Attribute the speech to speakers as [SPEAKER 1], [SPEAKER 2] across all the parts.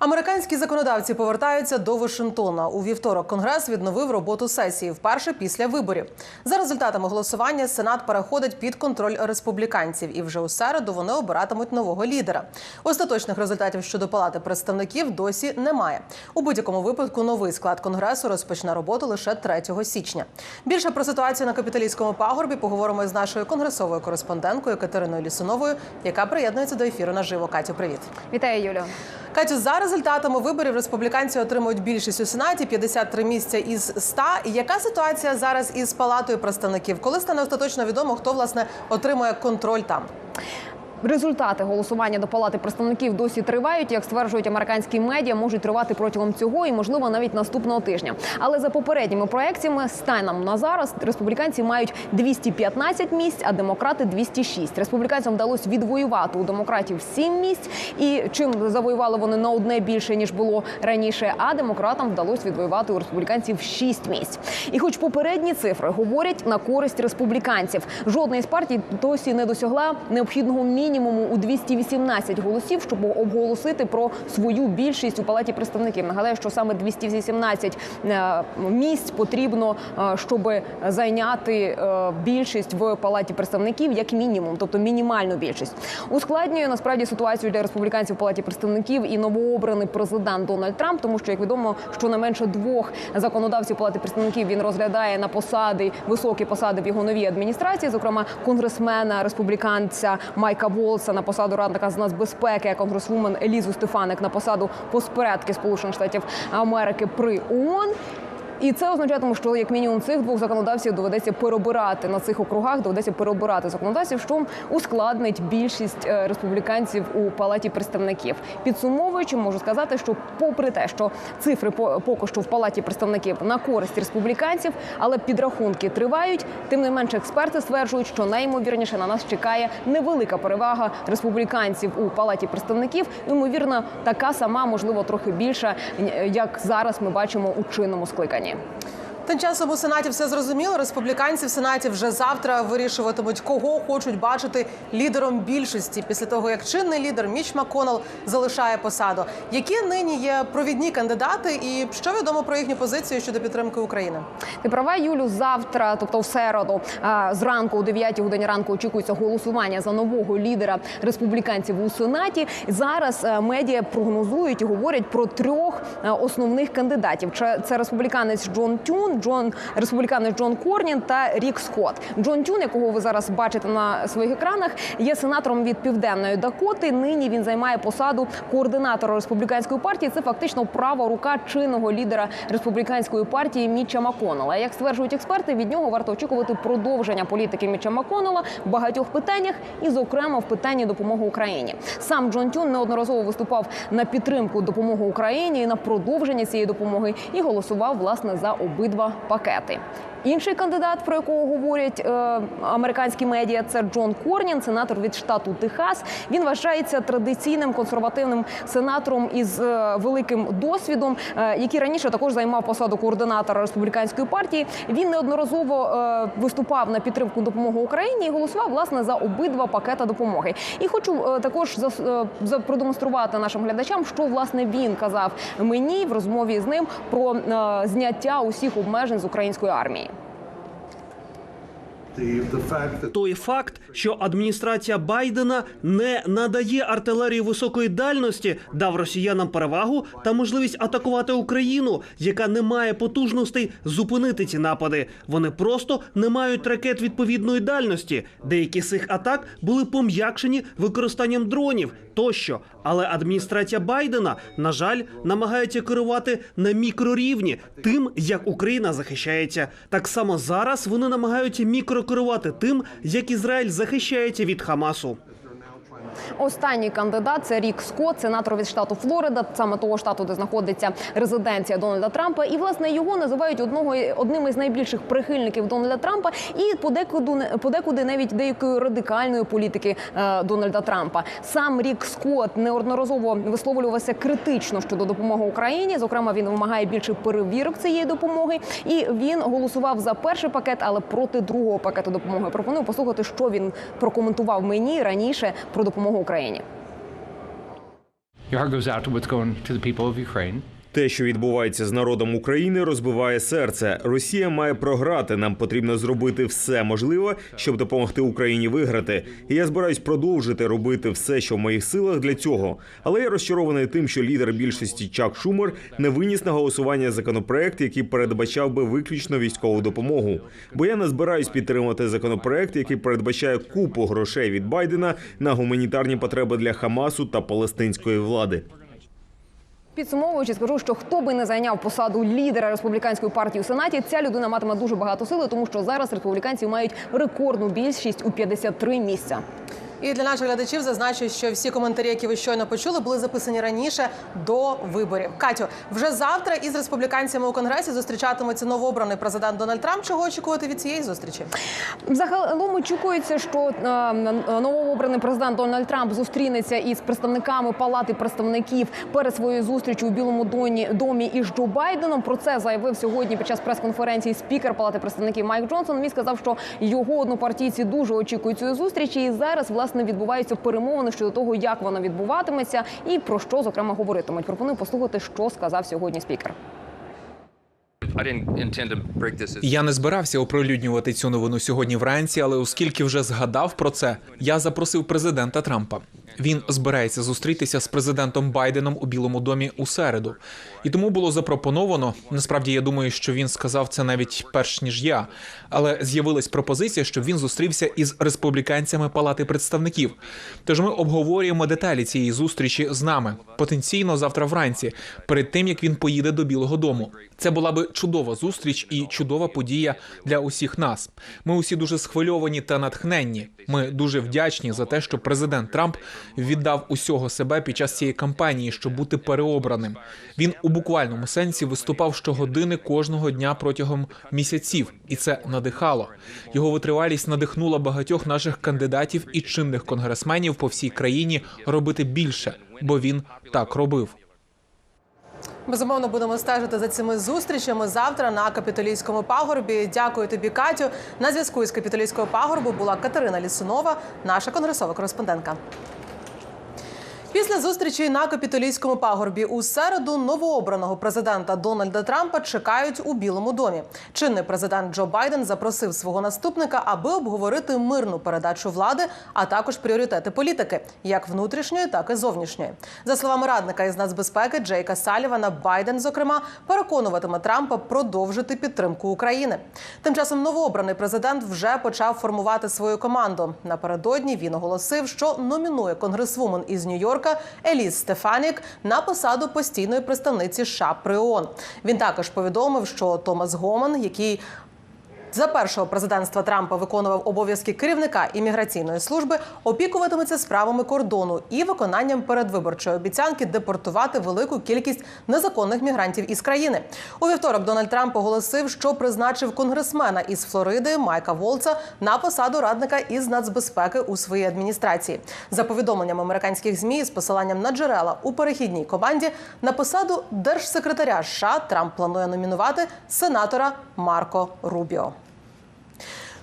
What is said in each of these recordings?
[SPEAKER 1] Американські законодавці повертаються до Вашингтона. У вівторок Конгрес відновив роботу сесії вперше після виборів. За результатами голосування Сенат переходить під контроль республіканців, і вже у середу вони обиратимуть нового лідера. Остаточних результатів щодо палати представників досі немає. У будь-якому випадку новий склад конгресу розпочне роботу лише 3 січня. Більше про ситуацію на капіталійському пагорбі поговоримо з нашою конгресовою кореспонденткою Катериною Лісуновою, яка приєднується до ефіру наживо. Катю, привіт.
[SPEAKER 2] Вітаю, Юлю.
[SPEAKER 1] Катю, за результатами виборів республіканці отримують більшість у сенаті 53 місця із 100. І яка ситуація зараз із палатою представників? Коли стане остаточно відомо, хто власне отримує контроль там?
[SPEAKER 2] Результати голосування до палати представників досі тривають. Як стверджують американські медіа, можуть тривати протягом цього і, можливо, навіть наступного тижня. Але за попередніми проекціями станом на зараз республіканці мають 215 місць, а демократи 206. Республіканцям вдалося відвоювати у демократів 7 місць. І чим завоювали вони на одне більше ніж було раніше. А демократам вдалося відвоювати у республіканців 6 місць. І, хоч попередні цифри говорять на користь республіканців, жодна із партій досі не досягла необхідного мінімуму у 218 голосів, щоб обголосити про свою більшість у палаті представників. Нагадаю, що саме 218 е, місць потрібно, е, щоб зайняти е, більшість в палаті представників, як мінімум, тобто мінімальну більшість. Ускладнює насправді ситуацію для республіканців в палаті представників і новообраний президент Дональд Трамп, тому що як відомо, щонайменше двох законодавців палати представників він розглядає на посади високі посади в його новій адміністрації, зокрема конгресмена республіканця Майка Волса на посаду радника з нацбезпеки, а конгресвумен Елізу Стефаник на посаду поспредки Сполучених Штатів Америки при ООН. І це означатиме, що як мінімум цих двох законодавців доведеться перебирати на цих округах, доведеться перебирати законодавців, що ускладнить більшість е, республіканців у палаті представників. Підсумовуючи, можу сказати, що попри те, що цифри по- поки що в палаті представників на користь республіканців, але підрахунки тривають. Тим не менше, експерти стверджують, що найімовірніше на нас чекає невелика перевага республіканців у палаті представників. Ймовірно, така сама, можливо, трохи більша, як зараз ми бачимо у чинному скликанні. you.
[SPEAKER 1] Тим часом у сенаті все зрозуміло. Республіканці в сенаті вже завтра вирішуватимуть, кого хочуть бачити лідером більшості після того, як чинний лідер Міч Маконел залишає посаду. Які нині є провідні кандидати, і що відомо про їхню позицію щодо підтримки України?
[SPEAKER 2] Ти права, Юлю, завтра, тобто в середу, зранку о 9 годині ранку очікується голосування за нового лідера республіканців у сенаті. Зараз е, медіа прогнозують і говорять про трьох е, основних кандидатів. Це- Це республіканець Джон Тюн, Джон республіканець Джон Корнін та Рік Скотт. Джон Тюн, якого ви зараз бачите на своїх екранах, є сенатором від південної Дакоти. Нині він займає посаду координатора республіканської партії. Це фактично права рука чинного лідера республіканської партії Міча Маконела. Як стверджують експерти, від нього варто очікувати продовження політики Міча Маконела в багатьох питаннях, і, зокрема, в питанні допомоги Україні. Сам Джон Тюн неодноразово виступав на підтримку допомоги Україні і на продовження цієї допомоги і голосував власне за обидва пакети. Інший кандидат, про якого говорять е, американські медіа, це Джон Корнін, сенатор від штату Техас. Він вважається традиційним консервативним сенатором із е, великим досвідом, е, який раніше також займав посаду координатора республіканської партії. Він неодноразово е, виступав на підтримку допомоги Україні і голосував власне за обидва пакета допомоги. І хочу е, також зас- е, за- продемонструвати нашим глядачам, що власне він казав мені в розмові з ним про е, зняття усіх обмежень з української армії.
[SPEAKER 3] The, the fact that
[SPEAKER 4] той факт, що адміністрація Байдена не надає артилерії високої дальності, дав росіянам перевагу та можливість атакувати Україну, яка не має потужностей зупинити ці напади. Вони просто не мають ракет відповідної дальності. Деякі з цих атак були пом'якшені використанням дронів тощо. Але адміністрація Байдена, на жаль, намагається керувати на мікрорівні тим, як Україна захищається. Так само зараз вони намагаються мікрокерувати тим, як Ізраїль захищається від Хамасу.
[SPEAKER 2] Останній кандидат це Рік Скотт, сенатор від штату Флорида, саме того штату, де знаходиться резиденція Дональда Трампа. І власне його називають одного одним із найбільших прихильників Дональда Трампа, і подекуди подекуди навіть деякої радикальної політики е, Дональда Трампа. Сам Рік Скотт неодноразово висловлювався критично щодо допомоги Україні. Зокрема, він вимагає більше перевірок цієї допомоги, і він голосував за перший пакет, але проти другого пакету допомоги. Пропоную послухати, що він прокоментував мені раніше про допомогу Україні.
[SPEAKER 3] Your heart goes out to what's going to the people of Ukraine.
[SPEAKER 5] Те, що відбувається з народом України, розбиває серце. Росія має програти. Нам потрібно зробити все можливе, щоб допомогти Україні виграти. І я збираюсь продовжити робити все, що в моїх силах для цього. Але я розчарований тим, що лідер більшості Чак Шумер не виніс на голосування законопроект, який передбачав би виключно військову допомогу. Бо я не збираюсь підтримувати законопроект, який передбачає купу грошей від Байдена на гуманітарні потреби для Хамасу та палестинської влади.
[SPEAKER 2] Підсумовуючи, скажу, що хто би не зайняв посаду лідера республіканської партії у сенаті, ця людина матиме дуже багато сили, тому що зараз республіканці мають рекордну більшість у 53 місця.
[SPEAKER 1] І для наших глядачів зазначу, що всі коментарі, які ви щойно почули, були записані раніше до виборів. Катю, вже завтра із республіканцями у конгресі зустрічатиметься новообраний президент Дональд Трамп. Чого очікувати від цієї зустрічі?
[SPEAKER 2] Загалом очікується, що е, новообраний президент Дональд Трамп зустрінеться із представниками палати представників перед своєю зустрічю у Білому домі із Джо Байденом. Про це заявив сьогодні під час прес-конференції спікер Палати представників Майк Джонсон. Він сказав, що його однопартійці дуже очікують цієї зустрічі. І зараз власне відбуваються перемовини щодо того, як вона відбуватиметься, і про що зокрема говоритимуть. Пропоную послухати, що сказав сьогодні спікер.
[SPEAKER 6] Я не збирався оприлюднювати цю новину сьогодні вранці, але оскільки вже згадав про це, я запросив президента Трампа. Він збирається зустрітися з президентом Байденом у Білому домі у середу. І тому було запропоновано. Насправді я думаю, що він сказав це навіть перш ніж я. Але з'явилась пропозиція, щоб він зустрівся із республіканцями Палати представників. Тож ми обговорюємо деталі цієї зустрічі з нами потенційно завтра вранці, перед тим як він поїде до Білого Дому. Це була би чудова зустріч і чудова подія для усіх нас. Ми усі дуже схвильовані та натхненні. Ми дуже вдячні за те, що президент Трамп віддав усього себе під час цієї кампанії, щоб бути переобраним. Він у буквальному сенсі виступав щогодини кожного дня протягом місяців, і це надихало. Його витривалість надихнула багатьох наших кандидатів і чинних конгресменів по всій країні робити більше, бо він так робив.
[SPEAKER 1] Безумовно, будемо стежити за цими зустрічами завтра на капітолійському пагорбі. Дякую тобі, Катю. На зв'язку із капітолійського пагорбу була Катерина Лісунова, наша конгресова кореспондентка. Після зустрічі на капітолійському пагорбі у середу новообраного президента Дональда Трампа чекають у Білому домі. Чинний президент Джо Байден запросив свого наступника, аби обговорити мирну передачу влади, а також пріоритети політики, як внутрішньої, так і зовнішньої. За словами радника із нацбезпеки Джейка Салівана, Байден, зокрема, переконуватиме Трампа продовжити підтримку України. Тим часом новообраний президент вже почав формувати свою команду. Напередодні він оголосив, що номінує конгресвумен із Нью-Йорка Еліс Стефанік на посаду постійної представниці США при ООН. Він також повідомив, що Томас Гоман, який за першого президентства Трампа виконував обов'язки керівника імміграційної служби, опікуватиметься справами кордону і виконанням передвиборчої обіцянки депортувати велику кількість незаконних мігрантів із країни. У вівторок Дональд Трамп оголосив, що призначив конгресмена із Флориди Майка Волца на посаду радника із нацбезпеки у своїй адміністрації. За повідомленням американських змі з посиланням на джерела у перехідній команді на посаду держсекретаря США Трамп планує номінувати сенатора Марко Рубіо.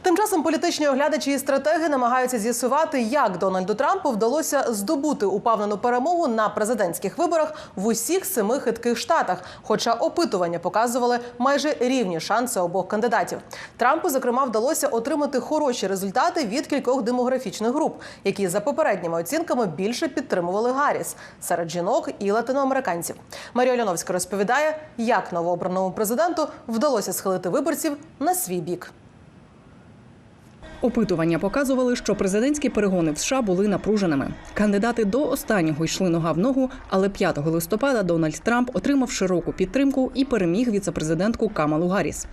[SPEAKER 1] Тим часом політичні оглядачі і стратеги намагаються з'ясувати, як Дональду Трампу вдалося здобути упевнену перемогу на президентських виборах в усіх семи хитких штатах. Хоча опитування показували майже рівні шанси обох кандидатів. Трампу, зокрема, вдалося отримати хороші результати від кількох демографічних груп, які за попередніми оцінками більше підтримували Гарріс серед жінок і латиноамериканців. Марія Льоновська розповідає, як новообраному президенту вдалося схилити виборців на свій бік.
[SPEAKER 7] Опитування показували, що президентські перегони в США були напруженими. Кандидати до останнього йшли нога в ногу, але 5 листопада Дональд Трамп отримав широку підтримку і переміг віцепрезидентку Камалу Гарріс.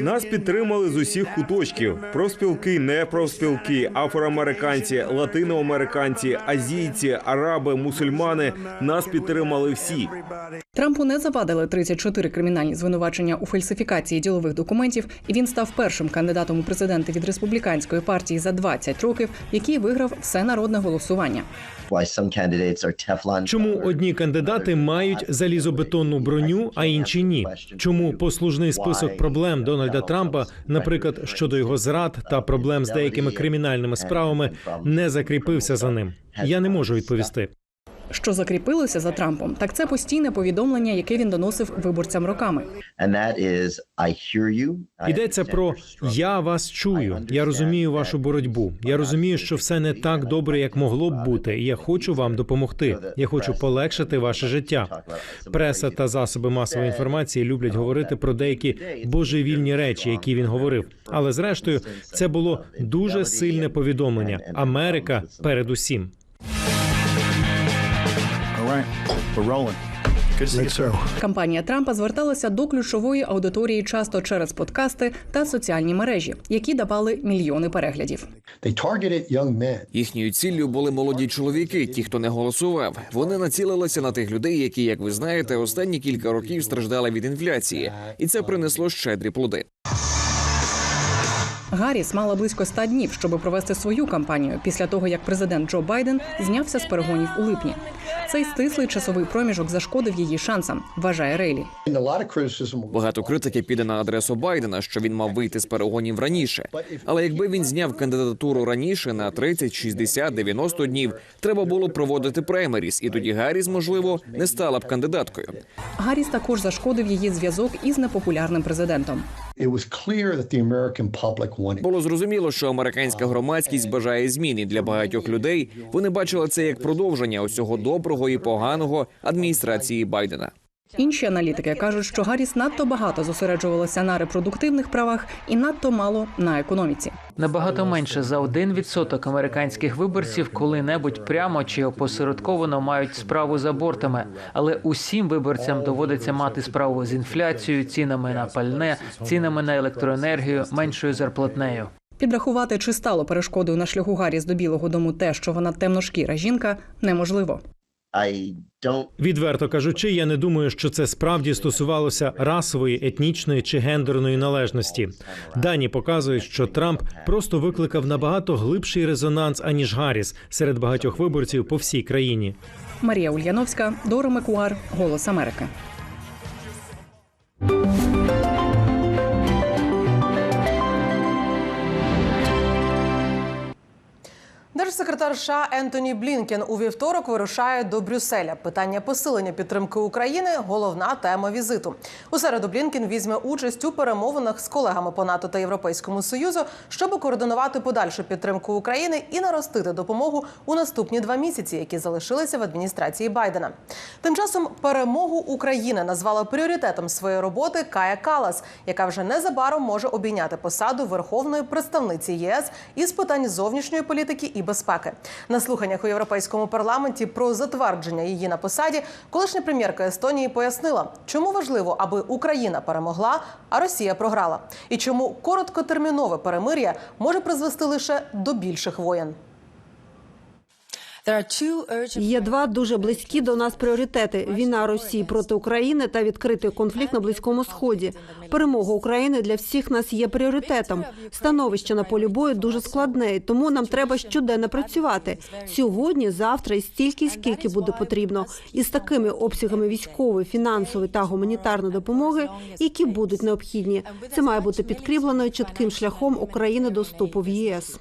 [SPEAKER 5] Нас підтримали з усіх куточків: профспілки, непрофспілки, афроамериканці, латиноамериканці, азійці, араби, мусульмани. Нас підтримали всі.
[SPEAKER 7] Трампу не завадили 34 кримінальні звинувачення у фальсифікації ділових документів, і він став першим кандидатом у президенти від республіканської партії за 20 років, який виграв всенародне голосування.
[SPEAKER 8] Чому одні кандидати мають залізобетонну броню, а інші ні? Чому послужний список проблем Дональда Трампа, наприклад, щодо його зрад та проблем з деякими кримінальними справами, не закріпився за ним? Я не можу відповісти.
[SPEAKER 7] Що закріпилося за Трампом, так це постійне повідомлення, яке він доносив виборцям роками.
[SPEAKER 8] Йдеться про я вас чую. Я розумію вашу боротьбу. Я розумію, що все не так добре, як могло б бути. І я хочу вам допомогти. Я хочу полегшити ваше життя. Преса та засоби масової інформації люблять говорити про деякі божевільні речі, які він говорив. Але зрештою, це було дуже сильне повідомлення. Америка передусім.
[SPEAKER 9] Let's go.
[SPEAKER 7] Кампанія Трампа зверталася до ключової аудиторії часто через подкасти та соціальні мережі, які давали мільйони переглядів.
[SPEAKER 10] Їхньою ціллю були молоді чоловіки, ті, хто не голосував. Вони націлилися на тих людей, які, як ви знаєте, останні кілька років страждали від інфляції, і це принесло щедрі плоди.
[SPEAKER 7] Гарріс мала близько 100 днів, щоб провести свою кампанію після того, як президент Джо Байден знявся з перегонів у липні. Цей стислий часовий проміжок зашкодив її шансам, вважає Рейлі.
[SPEAKER 10] Багато критики піде на адресу Байдена, що він мав вийти з перегонів раніше. Але якби він зняв кандидатуру раніше на 30, 60, 90 днів, треба було проводити праймеріс, і тоді Гарріс, можливо, не стала б кандидаткою.
[SPEAKER 7] Гарріс також зашкодив її зв'язок із непопулярним президентом.
[SPEAKER 10] Було зрозуміло, що американська громадськість бажає змін і для багатьох людей. Вони бачили це як продовження усього доброго і поганого адміністрації Байдена.
[SPEAKER 7] Інші аналітики кажуть, що Гарріс надто багато зосереджувалася на репродуктивних правах і надто мало на економіці.
[SPEAKER 11] Набагато менше за 1% американських виборців коли-небудь прямо чи опосередковано мають справу з абортами, але усім виборцям доводиться мати справу з інфляцією, цінами на пальне, цінами на електроенергію, меншою зарплатнею.
[SPEAKER 7] Підрахувати, чи стало перешкодою на шляху Гарріс до Білого Дому те, що вона темношкіра жінка, неможливо.
[SPEAKER 8] Відверто кажучи, я не думаю, що це справді стосувалося расової, етнічної чи гендерної належності. Дані показують, що Трамп просто викликав набагато глибший резонанс аніж Гарріс серед багатьох виборців по всій країні.
[SPEAKER 7] Марія Ульяновська, Дора Мекуар, Голос Америки.
[SPEAKER 1] Держсекретар США Ентоні Блінкен у вівторок вирушає до Брюсселя. Питання посилення підтримки України головна тема візиту. У середу Блінкен візьме участь у перемовинах з колегами по НАТО та Європейському Союзу, щоб координувати подальшу підтримку України і наростити допомогу у наступні два місяці, які залишилися в адміністрації Байдена. Тим часом перемогу України назвала пріоритетом своєї роботи Кая Калас, яка вже незабаром може обійняти посаду верховної представниці ЄС із питань зовнішньої політики і безпеки. На слуханнях у європейському парламенті про затвердження її на посаді колишня прем'єрка Естонії пояснила, чому важливо, аби Україна перемогла, а Росія програла, і чому короткотермінове перемир'я може призвести лише до більших воєн.
[SPEAKER 12] Є два дуже близькі до нас пріоритети: війна Росії проти України та відкритий конфлікт на близькому сході. Перемога України для всіх нас є пріоритетом. Становище на полі бою дуже складне, тому нам треба щоденно працювати сьогодні, завтра і стільки, скільки буде потрібно, і з такими обсягами військової, фінансової та гуманітарної допомоги, які будуть необхідні. Це має бути підкріплено чітким шляхом України до вступу в ЄС.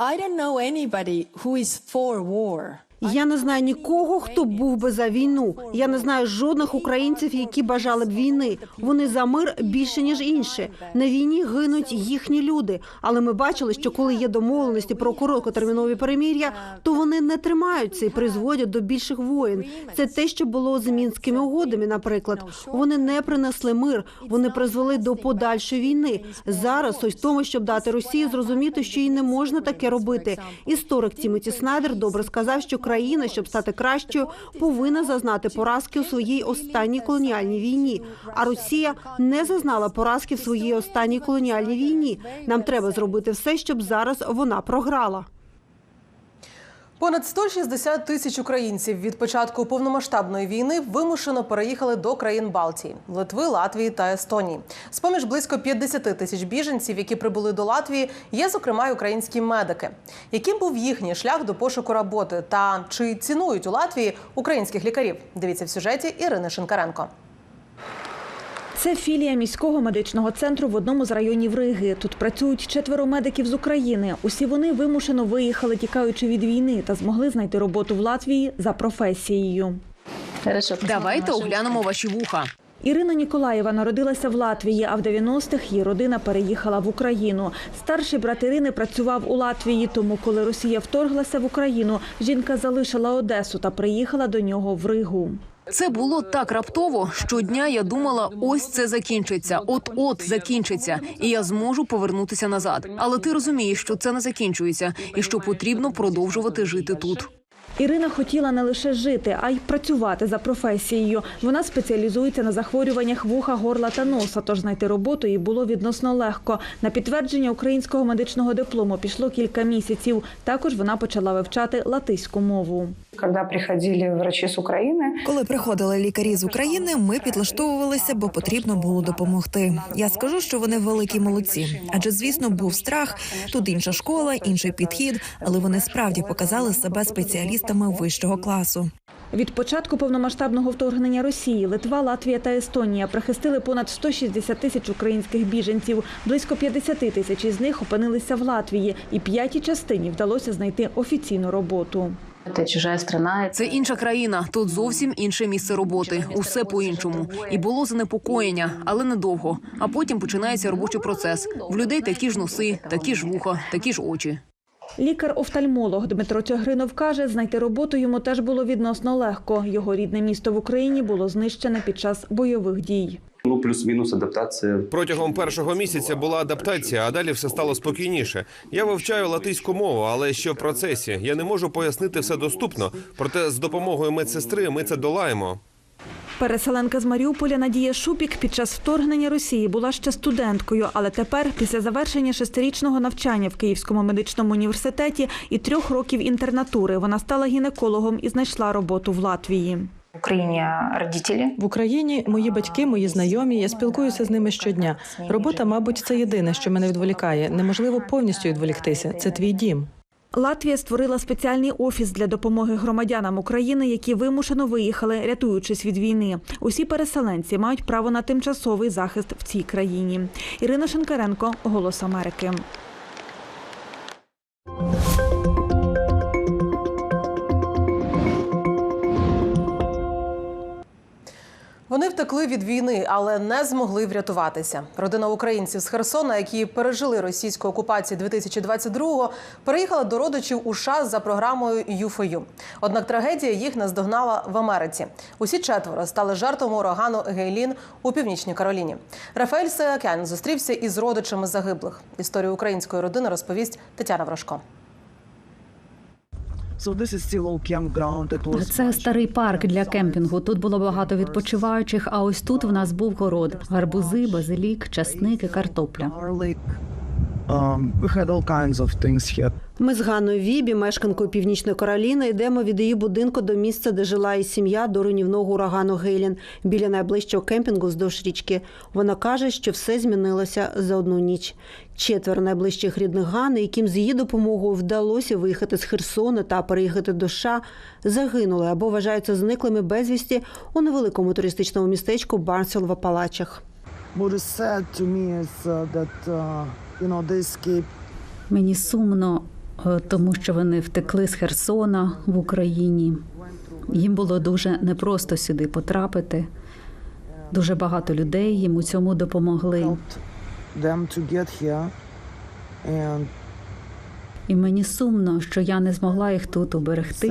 [SPEAKER 12] I don't know anybody who is for war. Я не знаю нікого, хто був би за війну. Я не знаю жодних українців, які бажали б війни. Вони за мир більше ніж інші. На війні гинуть їхні люди. Але ми бачили, що коли є домовленості про короткотермінові перемір'я, то вони не тримаються і призводять до більших воєн. Це те, що було з мінськими угодами. Наприклад, вони не принесли мир, вони призвели до подальшої війни. Зараз ось в тому, щоб дати Росії зрозуміти, що їй не можна таке робити. Історик Тімоті Снайдер добре сказав, що країна, щоб стати кращою, повинна зазнати поразки у своїй останній колоніальній війні. А Росія не зазнала поразки в своїй останній колоніальній війні. Нам треба зробити все, щоб зараз вона програла.
[SPEAKER 1] Понад 160 тисяч українців від початку повномасштабної війни вимушено переїхали до країн Балтії Литви, Латвії та Естонії. З поміж близько 50 тисяч біженців, які прибули до Латвії, є зокрема й українські медики. Яким був їхній шлях до пошуку роботи та чи цінують у Латвії українських лікарів? Дивіться в сюжеті Ірини Шинкаренко.
[SPEAKER 13] Це філія міського медичного центру в одному з районів Риги. Тут працюють четверо медиків з України. Усі вони вимушено виїхали, тікаючи від війни, та змогли знайти роботу в Латвії за професією.
[SPEAKER 2] Давайте оглянемо ваші вуха.
[SPEAKER 13] Ірина Ніколаєва народилася в Латвії, а в 90-х її родина переїхала в Україну. Старший брат Ірини працював у Латвії, тому коли Росія вторглася в Україну, жінка залишила Одесу та приїхала до нього в Ригу.
[SPEAKER 2] Це було так раптово. Щодня я думала, ось це закінчиться, от от закінчиться, і я зможу повернутися назад. Але ти розумієш, що це не закінчується, і що потрібно продовжувати жити тут.
[SPEAKER 13] Ірина хотіла не лише жити, а й працювати за професією. Вона спеціалізується на захворюваннях вуха, горла та носа. Тож знайти роботу їй було відносно легко. На підтвердження українського медичного диплому пішло кілька місяців. Також вона почала вивчати латиську мову.
[SPEAKER 14] Когда приходили врачи з України,
[SPEAKER 15] Коли приходили лікарі з України, ми підлаштовувалися, бо потрібно було допомогти. Я скажу, що вони великі молодці, адже звісно був страх. Тут інша школа, інший підхід, але вони справді показали себе спеціалістами вищого класу.
[SPEAKER 13] Від початку повномасштабного вторгнення Росії Литва, Латвія та Естонія прихистили понад 160 тисяч українських біженців. Близько 50 тисяч із них опинилися в Латвії, і п'ятій частині вдалося знайти офіційну роботу.
[SPEAKER 14] Це чужа страна.
[SPEAKER 2] Це інша країна, тут зовсім інше місце роботи. Усе по-іншому. І було занепокоєння, але недовго. А потім починається робочий процес. В людей такі ж носи, такі ж вуха, такі ж очі.
[SPEAKER 13] Лікар-офтальмолог Дмитро Тягринов каже, знайти роботу йому теж було відносно легко. Його рідне місто в Україні було знищене під час бойових дій.
[SPEAKER 16] Ну, плюс-мінус адаптація.
[SPEAKER 17] Протягом першого місяця була адаптація, а далі все стало спокійніше. Я вивчаю латиську мову, але ще в процесі. Я не можу пояснити все доступно. Проте з допомогою медсестри ми це долаємо.
[SPEAKER 13] Переселенка з Маріуполя Надія Шупік під час вторгнення Росії була ще студенткою, але тепер, після завершення шестирічного навчання в Київському медичному університеті і трьох років інтернатури, вона стала гінекологом і знайшла роботу в Латвії.
[SPEAKER 14] В Україні родителі.
[SPEAKER 18] В Україні мої батьки, мої знайомі. Я спілкуюся з ними щодня. Робота, мабуть, це єдине, що мене відволікає. Неможливо повністю відволіктися. Це твій дім.
[SPEAKER 13] Латвія створила спеціальний офіс для допомоги громадянам України, які вимушено виїхали, рятуючись від війни. Усі переселенці мають право на тимчасовий захист в цій країні. Ірина Шенкаренко, Голос Америки.
[SPEAKER 1] Втекли від війни, але не змогли врятуватися. Родина українців з Херсона, які пережили російську окупацію 2022-го, переїхала до родичів у США за програмою «U4U». Однак трагедія їх наздогнала в Америці. Усі четверо стали жертвами урагану Гейлін у північній Кароліні. Рафаель Сеакян зустрівся із родичами загиблих. Історію української родини розповість Тетяна Врашко.
[SPEAKER 19] Це старий парк для кемпінгу. Тут було багато відпочиваючих. А ось тут в нас був город: гарбузи, базилік, часник і картопля.
[SPEAKER 12] Ми з Ганною Вібі, мешканкою Північної Кароліни, йдемо від її будинку до місця, де жила її сім'я до руйнівного урагану Гейлін біля найближчого кемпінгу вздовж річки. Вона каже, що все змінилося за одну ніч. Четверо найближчих рідних Гани, яким з її допомогою вдалося виїхати з Херсона та переїхати до США, загинули або вважаються зниклими безвісті у невеликому туристичному містечку Барнсвіл в Апалачах.
[SPEAKER 19] Мені сумно, е, тому що вони втекли з Херсона в Україні. Їм було дуже непросто сюди потрапити. Дуже багато людей їм у цьому допомогли. І мені сумно, що я не змогла їх тут уберегти.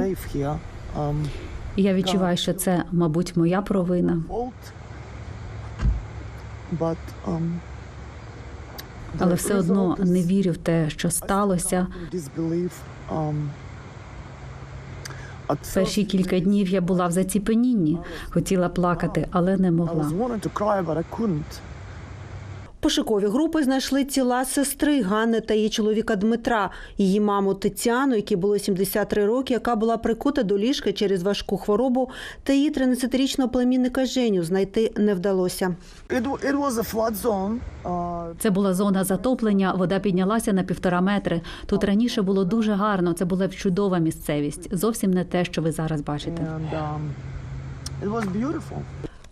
[SPEAKER 19] І я відчуваю, що це, мабуть, моя провина. Але все одно не вірю в те, що сталося. Перші кілька днів я була в заціпенінні, хотіла плакати, але не могла.
[SPEAKER 12] Пошукові групи знайшли тіла сестри Ганни та її чоловіка Дмитра, її маму Тетяну, якій було 73 роки, яка була прикута до ліжка через важку хворобу, та її 13-річного племінника Женю знайти не вдалося.
[SPEAKER 19] Це була зона затоплення. Вода піднялася на півтора метри. Тут раніше було дуже гарно. Це була чудова місцевість. Зовсім не те, що ви зараз бачите.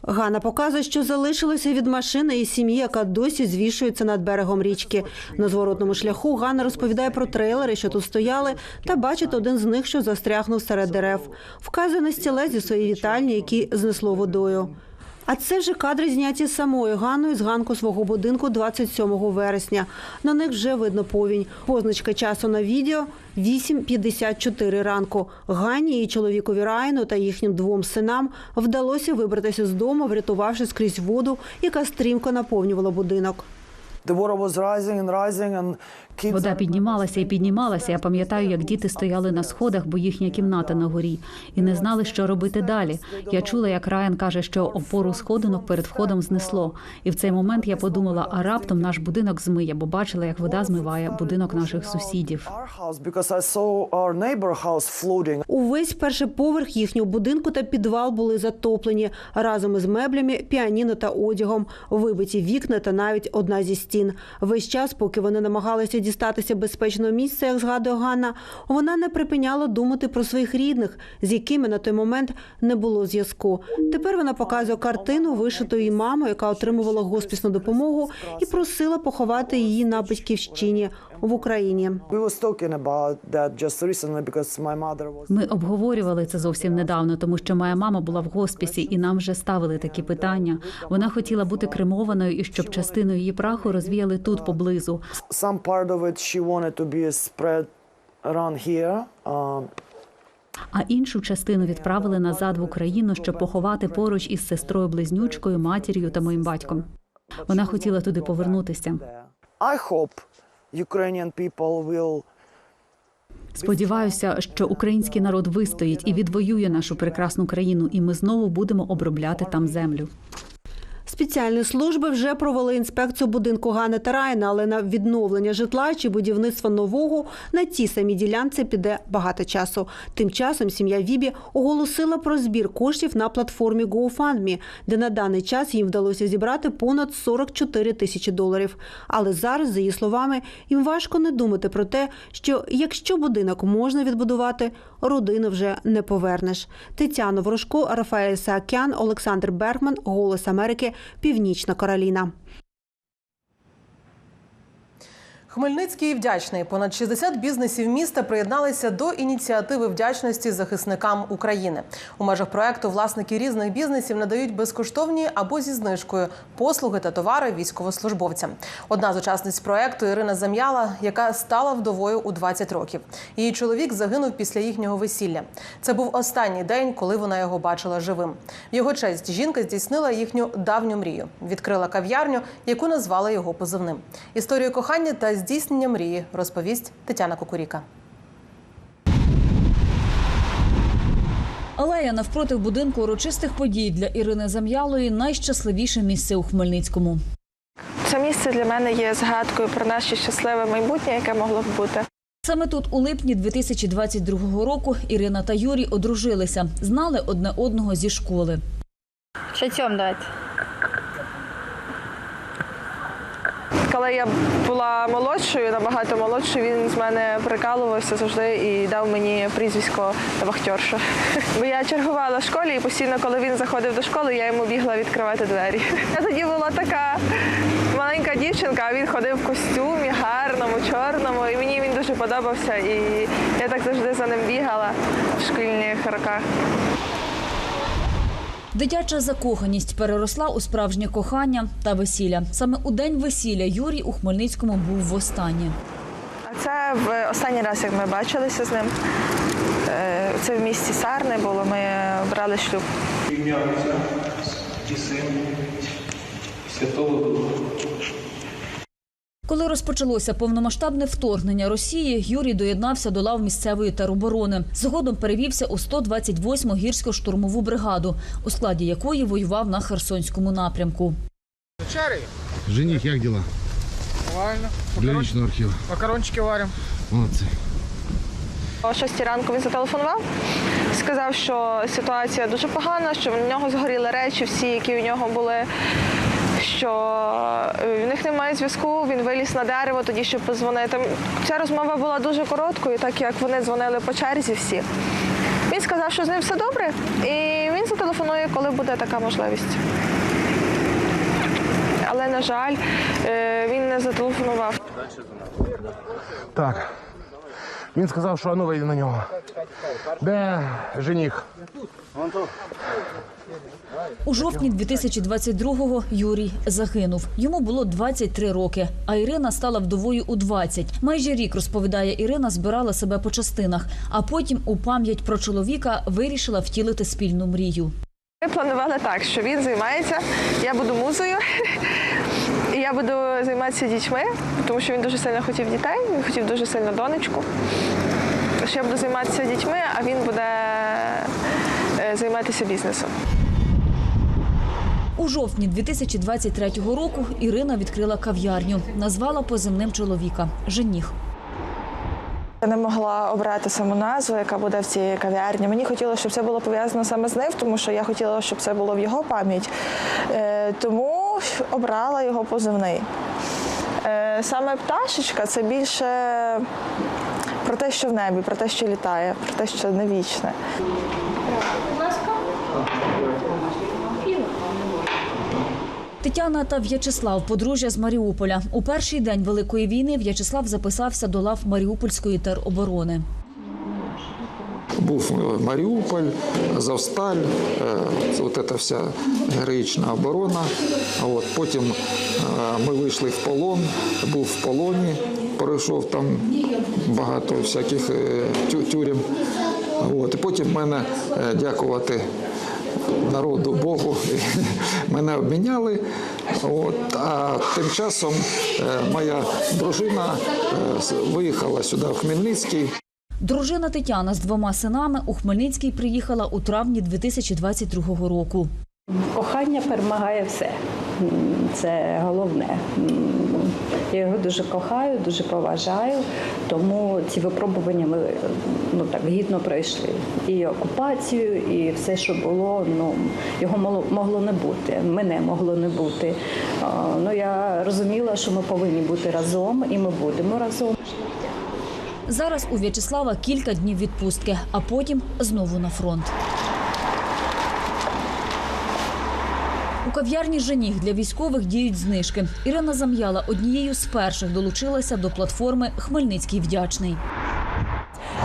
[SPEAKER 12] Ганна показує, що залишилося від машини і сім'ї, яка досі звішується над берегом річки. На зворотному шляху Ганна розповідає про трейлери, що тут стояли, та бачить один з них, що застрягнув серед дерев. Вказує на стілець зі своєї вітальні, які знесло водою. А це вже кадри зняті самою Ганною з ганку свого будинку 27 вересня. На них вже видно повінь. Позначка часу на відео 8.54 ранку. Ганні, її чоловікові Райну та їхнім двом синам вдалося вибратися з дому, врятувавши скрізь воду, яка стрімко наповнювала будинок.
[SPEAKER 19] Вода піднімалася і піднімалася. Я пам'ятаю, як діти стояли на сходах, бо їхня кімната на горі, і не знали, що робити далі. Я чула, як Райан каже, що опору сходинок перед входом знесло. І в цей момент я подумала, а раптом наш будинок змиє, бо бачила, як вода змиває будинок наших сусідів.
[SPEAKER 12] Увесь перший поверх їхнього будинку та підвал були затоплені разом із меблями, піаніно та одягом, вибиті вікна та навіть одна зі стін. Весь час, поки вони намагалися дістатися безпечного місця, як згадує Ганна, вона не припиняла думати про своїх рідних, з якими на той момент не було зв'язку. Тепер вона показує картину, вишиту її мамою, яка отримувала госпісну допомогу, і просила поховати її на батьківщині в Україні.
[SPEAKER 19] Ми обговорювали це зовсім недавно, тому що моя мама була в госпісі, і нам вже ставили такі питання. Вона хотіла бути кремованою і щоб частину її праху розвіяли тут поблизу. А іншу частину відправили назад в Україну, щоб поховати поруч із сестрою близнючкою, матір'ю та моїм батьком. Вона хотіла туди повернутися. Сподіваюся, що український народ вистоїть і відвоює нашу прекрасну країну, і ми знову будемо обробляти там землю.
[SPEAKER 12] Спеціальні служби вже провели інспекцію будинку Гани та Райна, але на відновлення житла чи будівництво нового на тій самій ділянці піде багато часу. Тим часом сім'я Вібі оголосила про збір коштів на платформі GoFundMe, де на даний час їм вдалося зібрати понад 44 тисячі доларів. Але зараз, за її словами, їм важко не думати про те, що якщо будинок можна відбудувати, родину вже не повернеш. Тетяна Ворожко, Рафаель Саакян, Олександр Бергман, Голос Америки, Північна Кароліна.
[SPEAKER 1] Хмельницький вдячний. Понад 60 бізнесів міста приєдналися до ініціативи вдячності захисникам України. У межах проекту власники різних бізнесів надають безкоштовні або зі знижкою послуги та товари військовослужбовцям. Одна з учасниць проекту Ірина Зам'яла, яка стала вдовою у 20 років. Її чоловік загинув після їхнього весілля. Це був останній день, коли вона його бачила живим. В його честь жінка здійснила їхню давню мрію. Відкрила кав'ярню, яку назвала його позивним. Історію кохання та здійснення мрії розповість Тетяна Кукуріка.
[SPEAKER 20] Алея навпроти будинку урочистих подій для Ірини Зам'ялої найщасливіше місце у Хмельницькому.
[SPEAKER 21] Це місце для мене є згадкою про наше щасливе майбутнє, яке могло б бути.
[SPEAKER 20] Саме тут, у липні 2022 року, Ірина та Юрій одружилися, знали одне одного зі школи.
[SPEAKER 21] Що цьому Коли я була молодшою, набагато молодшою, він з мене прикалувався завжди і дав мені прізвисько вахтерша. Бо я чергувала в школі і постійно, коли він заходив до школи, я йому бігла відкривати двері. Я тоді була така маленька дівчинка, а він ходив в костюмі гарному, чорному, і мені він дуже подобався. І я так завжди за ним бігала в шкільних роках.
[SPEAKER 20] Дитяча закоханість переросла у справжнє кохання та весілля. Саме у день весілля Юрій у Хмельницькому був востаннє.
[SPEAKER 21] А це в останній раз, як ми бачилися з ним. Е, Це в місті Сарни було. Ми брали шлюб.
[SPEAKER 22] Ім'я і син, і Святого Духа.
[SPEAKER 20] Коли розпочалося повномасштабне вторгнення Росії, Юрій доєднався до лав місцевої тероборони. Згодом перевівся у 128-му гірсько-штурмову бригаду, у складі якої воював на Херсонському напрямку.
[SPEAKER 23] Жених, як діла?
[SPEAKER 21] Нормально.
[SPEAKER 23] Архива.
[SPEAKER 21] Макарончики варимо.
[SPEAKER 23] Молодці.
[SPEAKER 21] О 6 ранку він зателефонував, сказав, що ситуація дуже погана, що в нього згоріли речі, всі, які у нього були. Що е, в них немає зв'язку, він виліз на дерево тоді, щоб позвонити. Ця розмова була дуже короткою, так як вони дзвонили по черзі всі. Він сказав, що з ним все добре, і він зателефонує, коли буде така можливість. Але, на жаль, е, він не зателефонував.
[SPEAKER 23] Так. Він сказав, що ану вийде на нього. Де жених?
[SPEAKER 20] У жовтні 2022-го Юрій загинув. Йому було 23 роки, а Ірина стала вдовою у 20. Майже рік, розповідає Ірина, збирала себе по частинах, а потім у пам'ять про чоловіка вирішила втілити спільну мрію.
[SPEAKER 21] Ми планували так, що він займається, я буду музою, я буду займатися дітьми, тому що він дуже сильно хотів дітей, він хотів дуже сильно донечку. Що я буду займатися дітьми, а він буде е, займатися бізнесом.
[SPEAKER 20] У жовтні 2023 року Ірина відкрила кав'ярню, назвала позивним чоловіка Женіх.
[SPEAKER 21] Я не могла обрати саму назву, яка буде в цій кав'ярні. Мені хотілося, щоб це було пов'язано саме з ним, тому що я хотіла, щоб це було в його пам'ять. Е, Тому обрала його позивний. Е, Саме пташечка це більше про те, що в небі, про те, що літає, про те, що не вічне.
[SPEAKER 20] Тетяна та В'ячеслав подружжя з Маріуполя. У перший день великої війни В'ячеслав записався до лав Маріупольської тероборони.
[SPEAKER 24] Був е, Маріуполь, Завсталь, е, от ця вся героїчна оборона. От, потім е, ми вийшли в полон, був в полоні, пройшов там багато всяких тюрем. От, і потім мене, дякувати народу Богу, мене обміняли. От, а тим часом моя дружина виїхала сюди, в Хмельницький.
[SPEAKER 20] Дружина Тетяна з двома синами у Хмельницький приїхала у травні 2022 року.
[SPEAKER 25] Кохання перемагає все. Це головне. Я його дуже кохаю, дуже поважаю, тому ці випробування ми ну так гідно пройшли. І окупацію, і все, що було, ну його могло, не бути. Мене могло не бути. Ну я розуміла, що ми повинні бути разом, і ми будемо разом.
[SPEAKER 20] Зараз у В'ячеслава кілька днів відпустки, а потім знову на фронт. У кав'ярні женіг для військових діють знижки. Ірина Зам'яла однією з перших долучилася до платформи Хмельницький вдячний.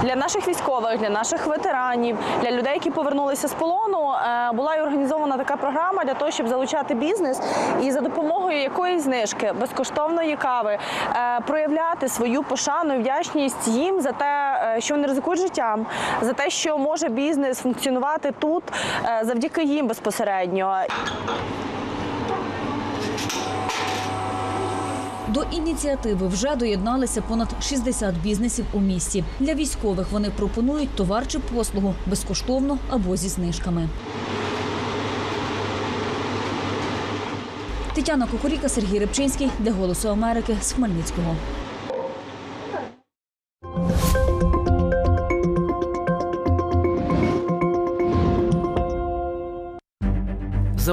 [SPEAKER 26] Для наших військових, для наших ветеранів, для людей, які повернулися з полону, е, була і організована така програма для того, щоб залучати бізнес і за допомогою якоїсь знижки безкоштовної кави е, проявляти свою пошану і вдячність їм за те, е, що вони ризикують життям, за те, що може бізнес функціонувати тут завдяки їм безпосередньо.
[SPEAKER 20] До ініціативи вже доєдналися понад 60 бізнесів у місті. Для військових вони пропонують товар чи послугу безкоштовно або зі знижками. Тетяна Кукуріка, Сергій Рибчинський для Голосу Америки з Хмельницького.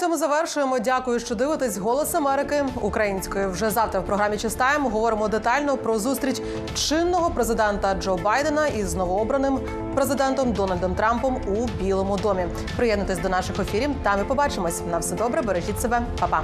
[SPEAKER 1] Цьому завершуємо. Дякую, що дивитесь Голос Америки українською. Вже завтра в програмі Чистаємо говоримо детально про зустріч чинного президента Джо Байдена із новообраним президентом Дональдом Трампом у Білому домі. Приєднуйтесь до наших ефірів. Там і побачимось. На все добре, бережіть себе, Па-па.